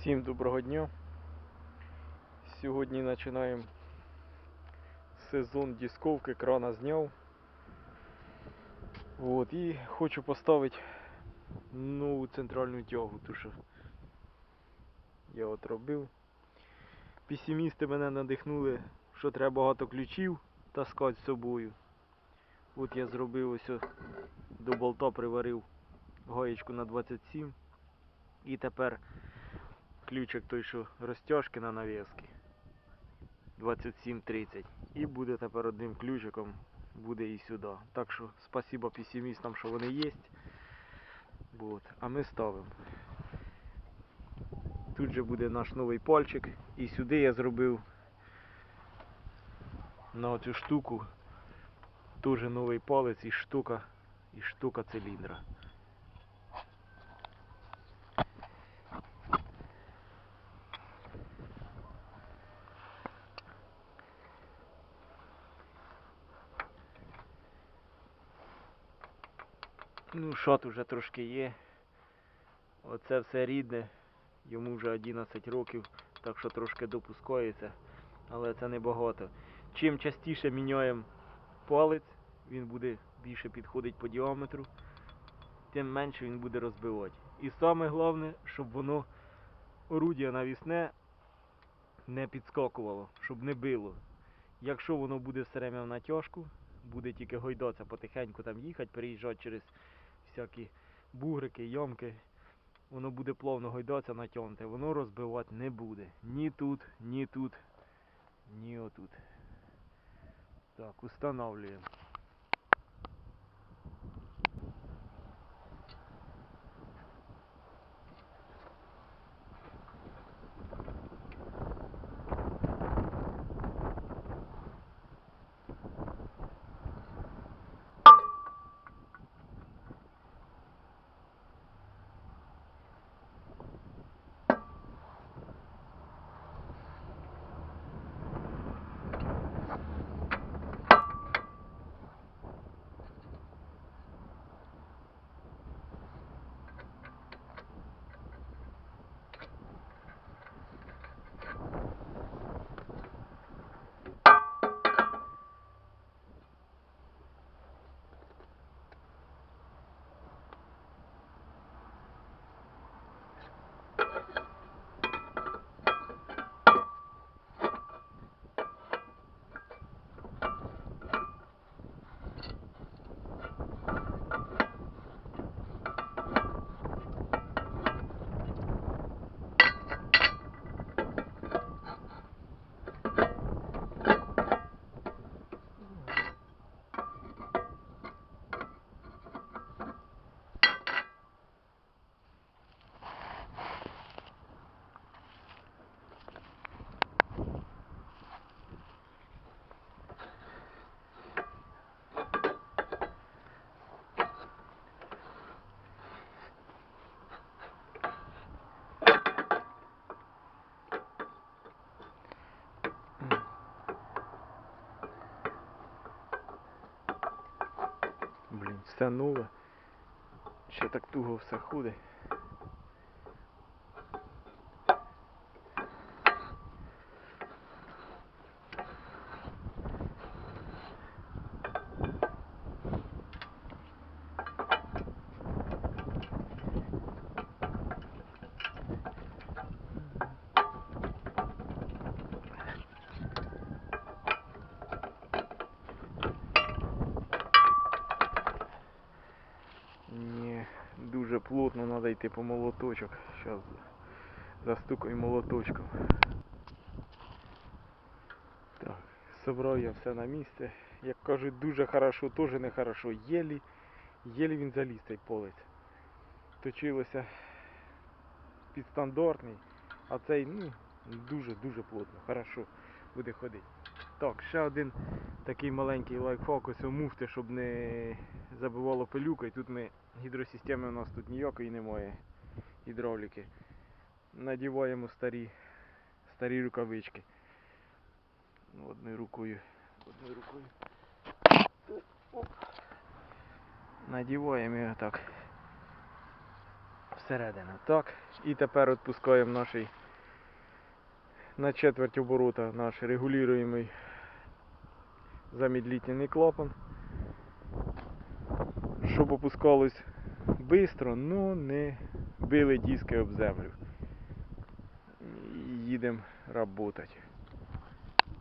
Всім доброго дня. Сьогодні починаємо сезон дисковки, крана зняв. Вот, і хочу поставити нову центральну тягу, ту що я от робив. Песимісти мене надихнули, що треба багато ключів таскати з собою. От я зробив ось до болта приварив гаєчку на 27 і тепер ключик той, що розтяжки на навіски 27.30. І буде тепер одним ключиком, буде і сюди. Так що спасибо песимістам, що вони є. Вот. А ми ставимо. Тут же буде наш новий пальчик. І сюди я зробив на оцю штуку теж новий палець і штука, і штука циліндра. Ну, шот уже трошки є. Оце все рідне. Йому вже 11 років, так що трошки допускається. Але це не багато. Чим частіше міняємо палець, він буде більше підходить по діаметру, тим менше він буде розбивати. І саме головне, щоб воно орудія навісне не підскакувало, щоб не било. Якщо воно буде все время в натяжку, буде тільки гойдатися потихеньку там їхати, переїжджати через всякі бугрики, йомки. воно буде плавно гойдатися, натягнути, воно розбивати не буде. Ні тут, ні тут, ні отут. Так, устанавливаем. Нове. Ще так туго все ходить. Ні, плотно треба йти по молоточок. Зараз застукаю молоточком. Так, собрав я все на місце. Як кажуть, дуже хорошо, теж не хорошо. Єлі, єлі він заліз цей полець. Точилося підстандартний, а цей ну, дуже-дуже плотно, хорошо буде ходити. Так, ще один такий маленький лайфхак, ось муфти, щоб не забивало пилюка. І тут ми гідросистеми у нас тут ніякої немає гідравліки. Надіваємо старі, старі рукавички. Ну, Одною рукою. Одною рукою. Надіваємо його так. всередину. Так. І тепер відпускаємо наш на четверть оборота наш регулюємий замедлительний клапан. Щоб опускалось швидко, ну не били диски об землю. Їдемо працювати.